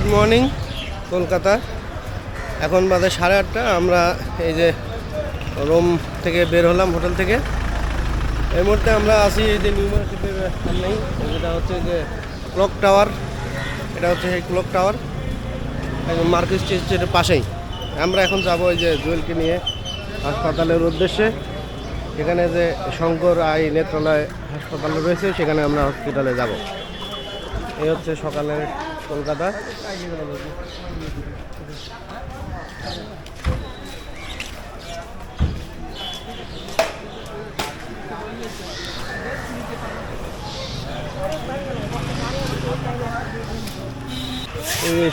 Good morning, Kolkata. এখন বাজে সাড়ে আটটা, আমরা এই যে রোম থেকে বের হলাম হোটেল থেকে। এই মুহূর্তে আমরা এই যে নিউ মার্কেটের সামনেই যেটা হচ্ছে যে ক্লক টাওয়ার। এটা হচ্ছে সেই ক্লক টাওয়ার। মার্কেট স্ট্রিটের পাশেই। আমরা এখন যাব ওই যে জুয়েলকে নিয়ে হাসপাতালের উদ্দেশ্যে। সেখানে যে শঙ্কর আই নেত্রালয় হাসপাতাল রয়েছে, সেখানে আমরা হসপিটালে যাব। এই হচ্ছে সকালের কলকাতা।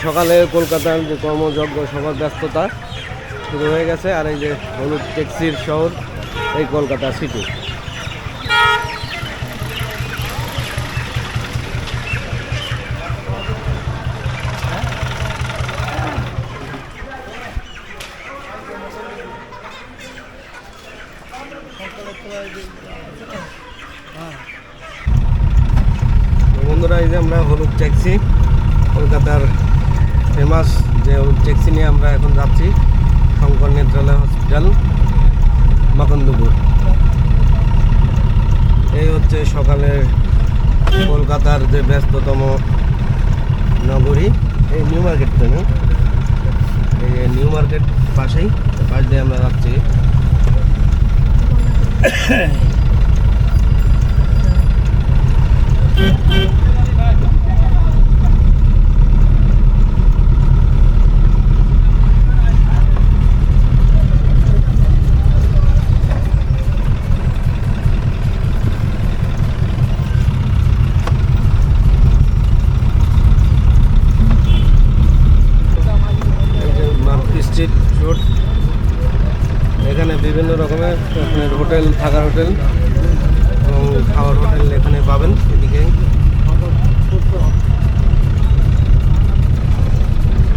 সকালে কলকাতার যে কর্মযজ্ঞ, সবার ব্যস্ততা শুরু হয়ে গেছে। আর এই যে হলুদ ট্যাক্সির শহর, এই কলকাতা সিটি। আমরা হলুদ ট্যাক্সি, কলকাতার ফেমাস যে হলুদ ট্যাক্সি নিয়ে আমরা এখন যাচ্ছি, শঙ্কর নেত্রালয় হসপিটাল মাকন্দপুর। এই হচ্ছে সকালের কলকাতার যে ব্যস্ততম নগরী, এই নিউ মার্কেট না? এই যে নিউ মার্কেট পাশেই, পাশ দিয়ে আমরা যাচ্ছি। এই যে রোড এখানে বিভিন্ন রকমের আপনার হোটেল, থাকার হোটেল এবং খাওয়ার হোটেল এখানে পাবেন এদিকে।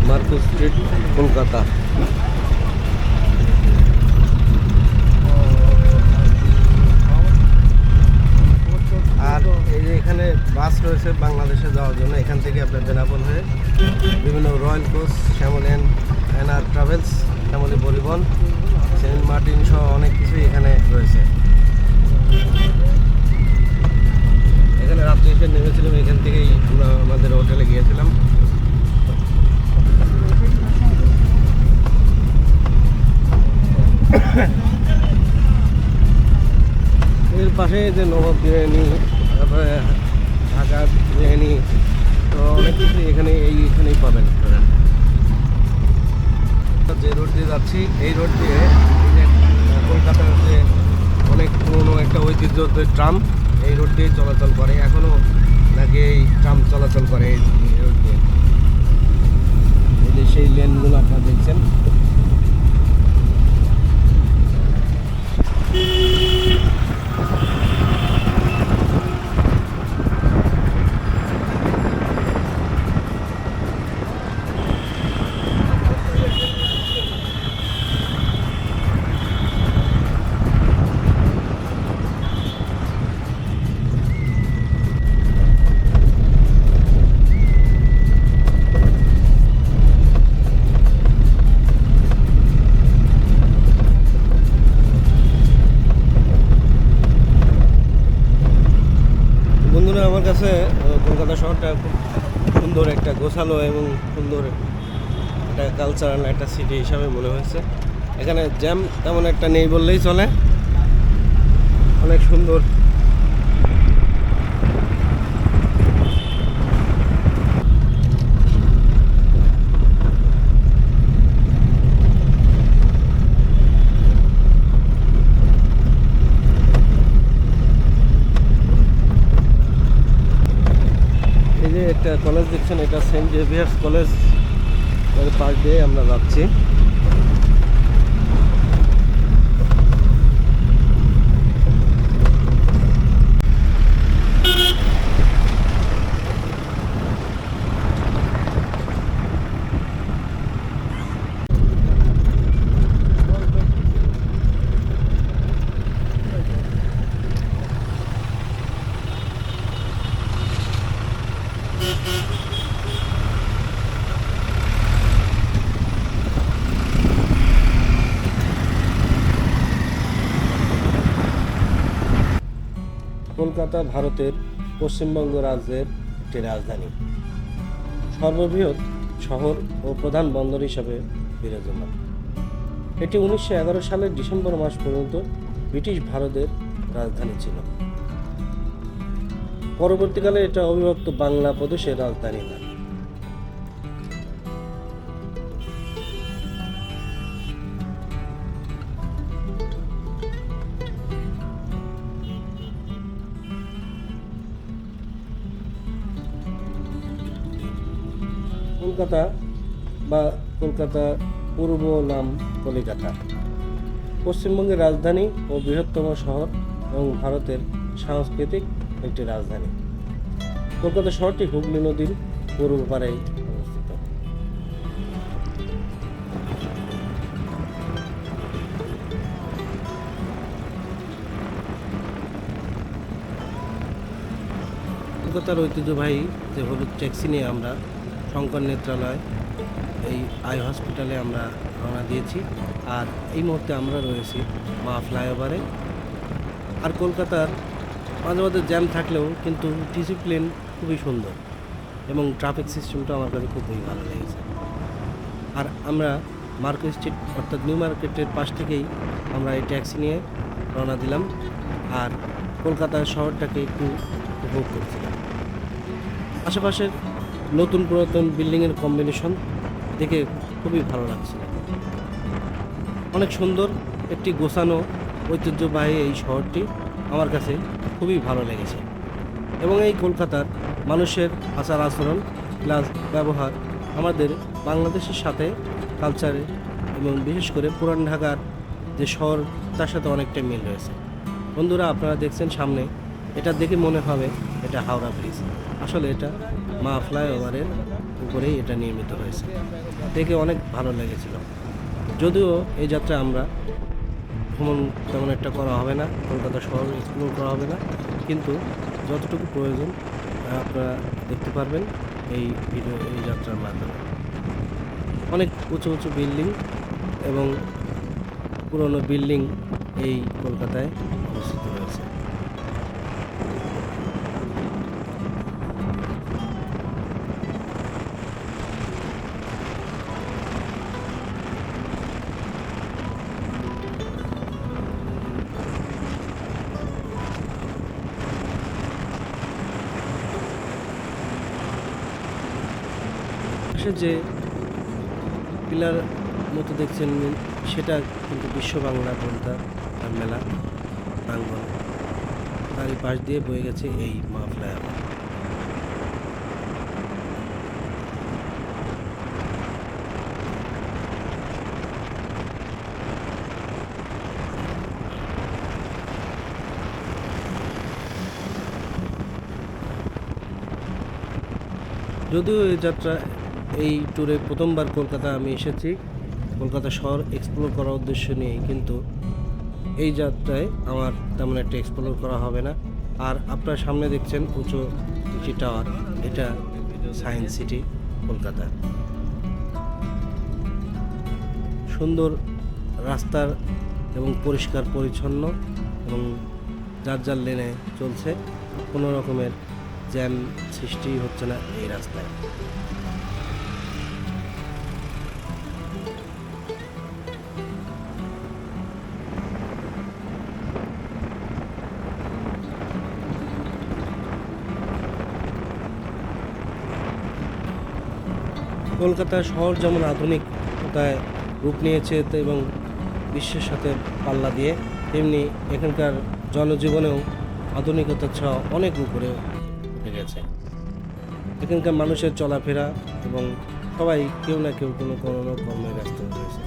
Market street, Kolkata. আর এই যে এখানে বাস রয়েছে বাংলাদেশে যাওয়ার জন্য, এখান থেকে আপনার বেনাপোল হয়ে বিভিন্ন royal coach শ্যামলেন NR travels, Shyamoli Paribahan, Saint Martin সহ অনেক কিছুই এখানে রয়েছে। এখানে রাত্রে এসে নেমেছিলাম, এখান থেকেই আমরা আমাদের হোটেলে গিয়েছিলাম। এর পাশে যে নবাব বিরিয়ানি, তারপরে ঢাকা বিরিয়ানি, তো অনেক কিছু এখানে এই এখানেই পাবেন আপনারা। যে রোড দিয়ে যাচ্ছি, এই রোড দিয়ে কলকাতার যে অনেক পুরনো একটা ঐতিহ্য ট্রাম, এই রোড দিয়ে চলাচল করে। এখনও নাকি এই ট্রাম চলাচল করে এই রোড দিয়ে। এই যে সেই লেনগুলো আপনারা দেখছেন। আমার কাছে কলকাতা শহরটা খুব সুন্দর একটা গোছালো এবং সুন্দর একটা কালচারাল একটা সিটি হিসাবে মনে হয়েছে। এখানে জ্যাম তেমন একটা নেই বললেই চলে। অনেক সুন্দর। একটা কলেজ দেখছেন এটা সেন্ট জেভিয়ার্স কলেজ পাশ দিয়ে আমরা যাচ্ছি। কলকাতা ভারতের পশ্চিমবঙ্গ রাজ্যের একটি রাজধানী। সর্ববৃহৎ শহর ও প্রধান বন্দর হিসাবে বিরাজমান। এটি উনিশশো এগারো সালের ডিসেম্বর মাস পর্যন্ত ব্রিটিশ ভারতের রাজধানী ছিল। পরবর্তীকালে এটা অবিভক্ত বাংলা প্রদেশের রাজধানী হয়। কলকাতা বা কলকাতা পূর্ব নাম কলিকাতা। পশ্চিমবঙ্গের রাজধানী ও বৃহত্তম শহর এবং ভারতের সাংস্কৃতিক একটি রাজধানী। কলকাতা শহরটি হুগলি নদীর পূর্ব পাড়েই অবস্থিত। কলকাতার ঐতিহ্যবাহী যে হলুদ ট্যাক্সি নিয়ে আমরা শঙ্কর নেত্রালয়, এই আই হসপিটালে আমরা রওনা দিয়েছি। আর এই মুহূর্তে আমরা রয়েছি মা ফ্লাইওভারে। আর কলকাতার মাঝে মাঝে জ্যাম থাকলেও কিন্তু ডিসিপ্লিন খুবই সুন্দর এবং ট্রাফিক সিস্টেমটা আমার কাছে খুবই ভালো লেগেছে। আর আমরা মার্কেট স্ট্রিট অর্থাৎ নিউ মার্কেটের পাশ থেকেই আমরা এই ট্যাক্সি নিয়ে রওনা দিলাম আর কলকাতার শহরটাকে একটু উপভোগ করছিলাম। আশেপাশের নতুন পুরাতন বিল্ডিংয়ের কম্বিনেশন দেখে খুবই ভালো লাগছে। অনেক সুন্দর একটি গোছানো ঐতিহ্যবাহী এই শহরটি আমার কাছে খুবই ভালো লেগেছে। এবং এই কলকাতার মানুষের আচার আচরণ প্লাস ব্যবহার আমাদের বাংলাদেশের সাথে কালচারে এবং বিশেষ করে পুরান ঢাকার যে শহর, তার সাথে অনেকটা মিল রয়েছে। বন্ধুরা, আপনারা দেখছেন সামনে এটা দেখে মনে হবে এটা হাওড়া ব্রিজ। আসলে এটা মা ফ্লাইওভারের উপরেই এটা নির্মিত হয়েছে। দেখে অনেক ভালো লেগেছিল। যদিও এই যাত্রা আমরা ভ্রমণ তেমন একটা করা হবে না, কলকাতা শহর এক্সপ্লোর করা হবে না, কিন্তু যতটুকু প্রয়োজন আপনারা দেখতে পারবেন এই ভিডিও, এই যাত্রার মাধ্যমে। অনেক উঁচু উঁচু বিল্ডিং এবং পুরনো বিল্ডিং এই কলকাতায় অবস্থিত। পাশে যে পিলার মতো দেখছেন সেটা কিন্তু বিশ্ব বাংলা গ্রন্থা মেলা প্রাঙ্গণ। তারই পাশ দিয়ে বয়ে গেছে এই মা ফ্লাইওভার যদিও এই যাত্রা এই ট্যুরে প্রথমবার কলকাতা আমি এসেছি। কলকাতা শহর এক্সপ্লোর করার উদ্দেশ্য নিয়েই, কিন্তু এই যাত্রায় আমার তেমন একটা এক্সপ্লোর করা হবে না। আর আপনার সামনে দেখছেন উঁচু একটি টাওয়ার এটা সায়েন্স সিটি কলকাতা। সুন্দর রাস্তার এবং পরিষ্কার পরিচ্ছন্ন এবং যার যার লেনে চলছে, কোনো রকমের জ্যাম সৃষ্টি হচ্ছে না এই রাস্তায়। কলকাতা শহর যেমন আধুনিকতায় রূপ নিয়েছে এবং বিশ্বের সাথে পাল্লা দিয়ে, তেমনি এখানকার জনজীবনেও আধুনিকতার ছোঁয়া অনেক উপরে উঠে গেছে। এখানকার মানুষের চলাফেরা এবং সবাই কেউ না কেউ কোনো কোনো কর্মে ব্যস্ত রয়েছে।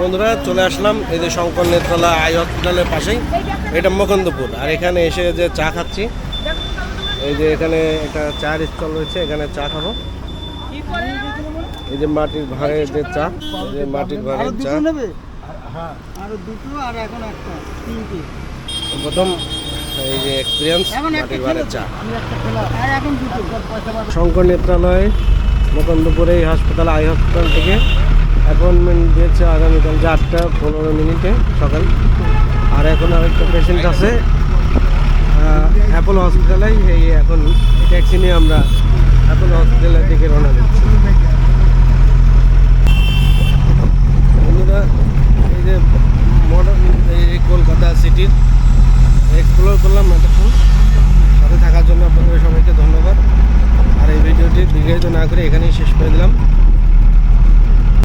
বন্ধুরা চলে আসলাম এই যে শঙ্কর নেত্রালা আই হসপিটালের পাশেই। এটা মুকুন্দপুর। আর এখানে এসে যে চা খাচ্ছি এই যে এখানে একটা চার স্টল রয়েছে এখানে চা খাব। এই যে মাটির ভাড়ের যে চা এই যে মাটির ভাড়ের চা। হ্যাঁ। প্রথম এই যে এক্সপিরিয়েন্স মাটির ভাড়ের চা। শঙ্কর নেত্রালয় মোকান্দপুরে এই হাসপাতাল আই হসপিটাল থেকে। অ্যাপয়েন্টমেন্ট দিয়েছে আগামীকাল চারটা পনেরো মিনিটে সকাল। আর এখন আরেকটা পেশেন্ট আছে অ্যাপোলো হসপিটালেই এই এখন ট্যাক্সি নিয়ে আমরা অ্যাপোলো হসপিটালের দিকে রওনা দিচ্ছি। এই যে মডার্ন এই কলকাতা সিটির এক্সপ্লোর করলাম এতক্ষণ। সাথে থাকার জন্য আপনাদের সবাইকে ধন্যবাদ। আর এই ভিডিওটি দীর্ঘায়িত না করে এখানেই শেষ করে দিলাম।